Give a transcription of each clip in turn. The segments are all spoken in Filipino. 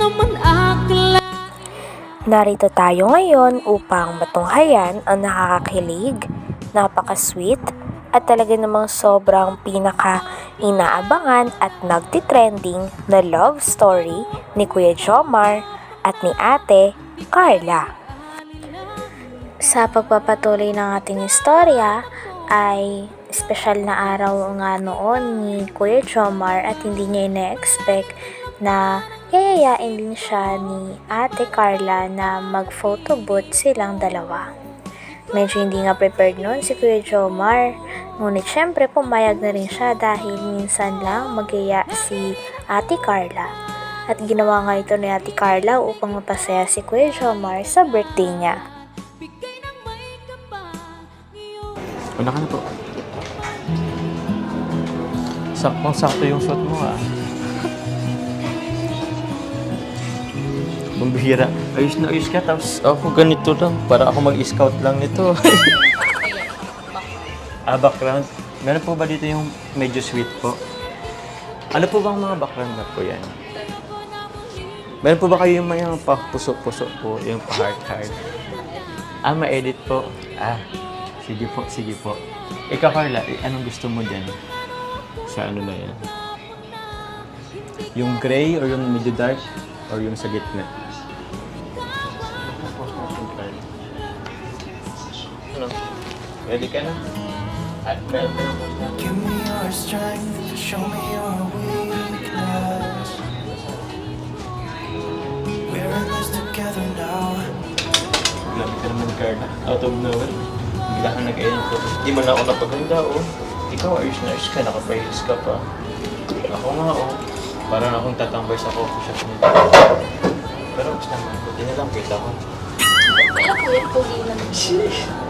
naman akla Narito tayo ngayon upang matunghayan ang nakakakilig, napaka-sweet, at talaga namang sobrang pinaka-inaabangan at nagtitrending na love story ni Kuya Jomar at ni Ate Carla. Sa pagpapatuloy ng ating istorya ay special na araw nga noon ni Kuya Jomar at hindi niya ina-expect na yayayain din siya ni Ate Carla na mag-photo booth silang dalawa. Medyo hindi nga prepared noon si Kuya Jomar. Ngunit syempre pumayag na rin siya dahil minsan lang magyaya si Ate Carla. At ginawa nga ito ni Ate Carla upang mapasaya si Kuya Jomar sa birthday niya. Una ka na po. Saktong-sakto yung suot mo ah. Bumbihira. Ayos na ayos ka, tapos ako ganito lang. Para ako mag-scout lang nito. ah, background. Meron po ba dito yung medyo sweet po? Ano po bang mga background na po yan? Meron po ba kayo yung mga pa-puso-puso po, yung pa-heart-heart? Ah, ma-edit po. Ah, sige po, sige po. Ikaw, Carla, eh, anong gusto mo dyan? Sa ano na yan? Yung gray or yung medyo dark? Or yung sa gitna? Ready ka na? At meron ka na po. Give me your strength, show me your weakness. We're in this together now. Grabe ka naman, Carla. Out of nowhere. Bigla kang nag-edit ko. Di mo na ako napaganda, oh. Ikaw, ayos na ayos ka. Nakaprayos ka pa. Ako nga, oh. Parang akong tatambay sa coffee shop nito. Pero mas naman, buti na lang kita ko. Wala po yung pogi na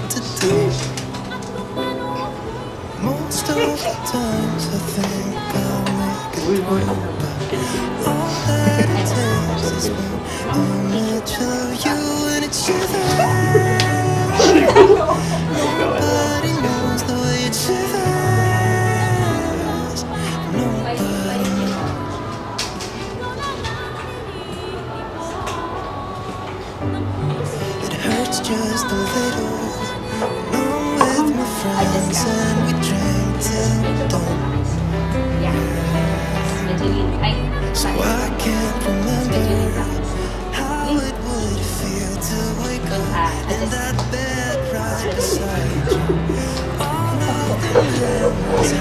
just a little. I'm not sure you and it should be Nobody knows the way it should Nobody. It hurts just a little. With my friends and we drank till Medyo lean. Ay, So I can't remember how it would feel to wake up in that bed right beside you. All of the memories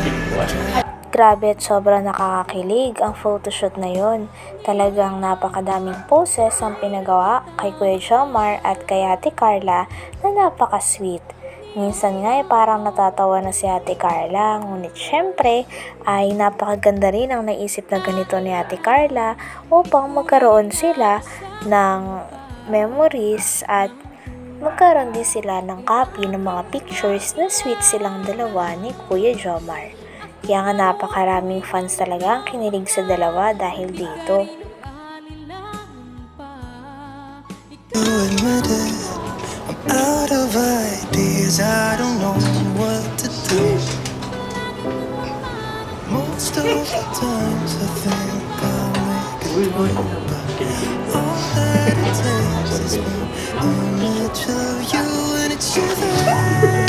Grabe at sobrang nakakakilig ang photoshoot na yun. Talagang napakadaming poses ang pinagawa kay Kuya Jomar at kay Ate Carla na napaka-sweet. Minsan nga ay parang natatawa na si Ate Carla, ngunit syempre ay napakaganda rin ang naisip na ganito ni Ate Carla upang magkaroon sila ng memories at magkaroon din sila ng copy ng mga pictures na sweet silang dalawa ni Kuya Jomar. Kaya nga napakaraming fans talaga ang kinilig sa dalawa dahil dito. kanilangan pa to admit it. I'm out of ideas. I don't know what to do. Most of the times I think I'll make it through, but all that it takes is one image of you and it shivers.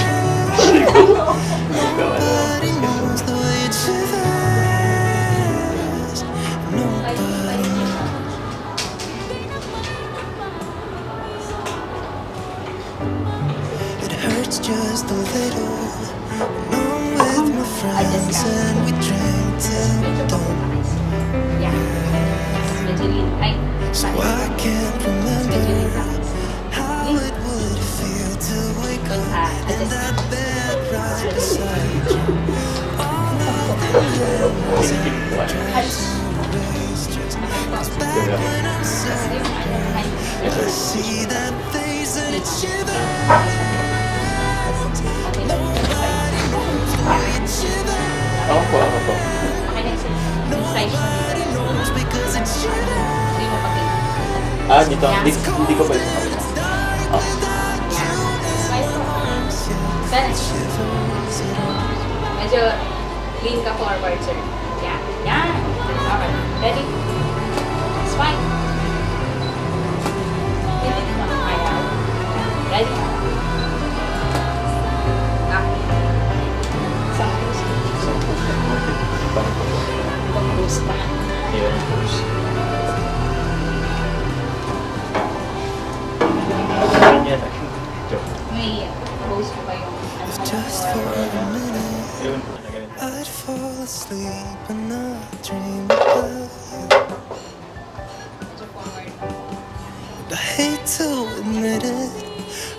Because it shivers. Hindi mo pag Ah, dito. Hindi, hindi ko pa ito. Sana. Medyo lean ka forward, sir. Yan. Yan. Okay. Ready? Spine. Hindi mo kaya. Ready? Ah. Isang cruise. Parang po. Ibang cruise pa. Yun, push. Ganyan. Joke. May pose ko ba yung ano ka Just for a minute, Yun po, na ganun. I'd fall asleep and not dream about you. Hate to admit it,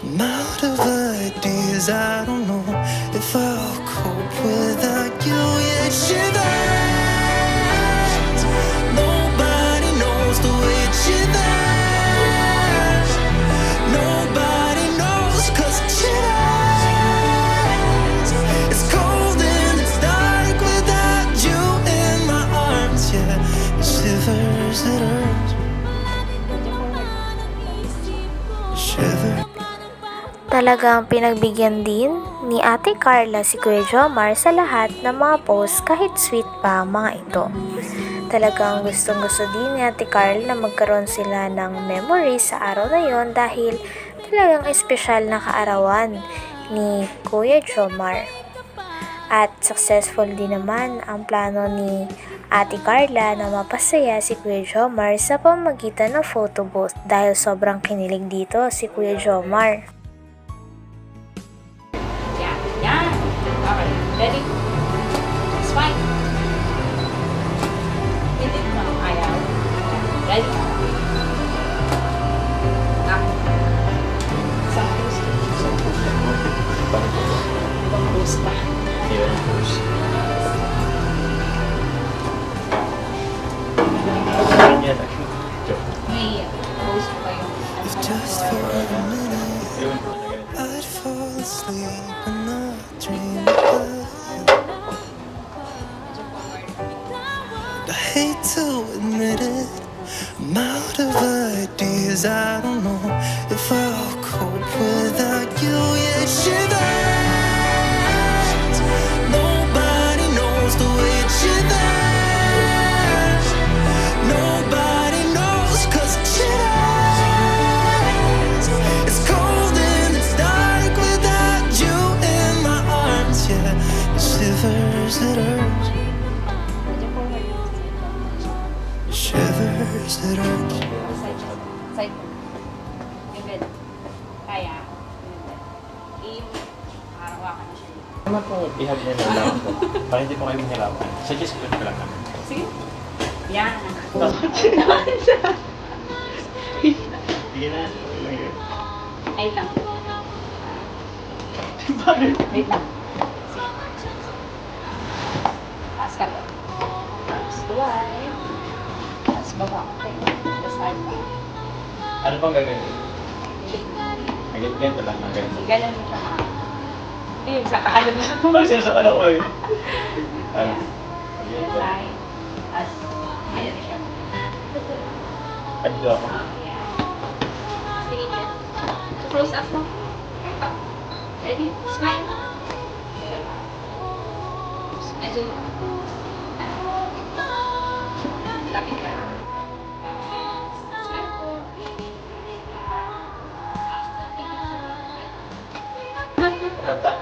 I'm out of ideas. I don't know if I'll cope without you. Yeah, it Talagang pinagbigyan din ni Ate Carla si Kuya Jomar sa lahat ng mga post kahit sweet pa mga ito. Talagang gustong gusto din ni Ate Carl na magkaroon sila ng memory sa araw na yon dahil talagang espesyal na kaarawan ni Kuya Jomar. At successful din naman ang plano ni Ate Carla na mapasaya si Kuya Jomar sa pamagitan ng photo booth dahil sobrang kinilig dito si Kuya Jomar. Ka Just for a minute. I'd fall asleep and not dream about. I hate to admit it, I'm out of ideas. I don't know if I'll Yeah, it shivers, it hurts. It shivers, it hurts. Side. Side. Kaya. Yung arawakan mo siya. Tama po, ihag niya na lang po. Para hindi po kayo mahirapan. Suggest ko lang naman. Sige. Yan. Sige na. Ay lang. Bakit? Wait lang. Sige. Taas ka lang. Taas tuway. Taas baba. Side pa. Ano pang gagawin? Agad ganito lang, ganito. Ganun mo ma. Hindi, sa kakalab na. Parang sinasakal ako eh. Ano? Side. Taas. Ayan siya. Ano ako? Sige close up mo. Ready? Smile. Medyo. Lapit ka. Smile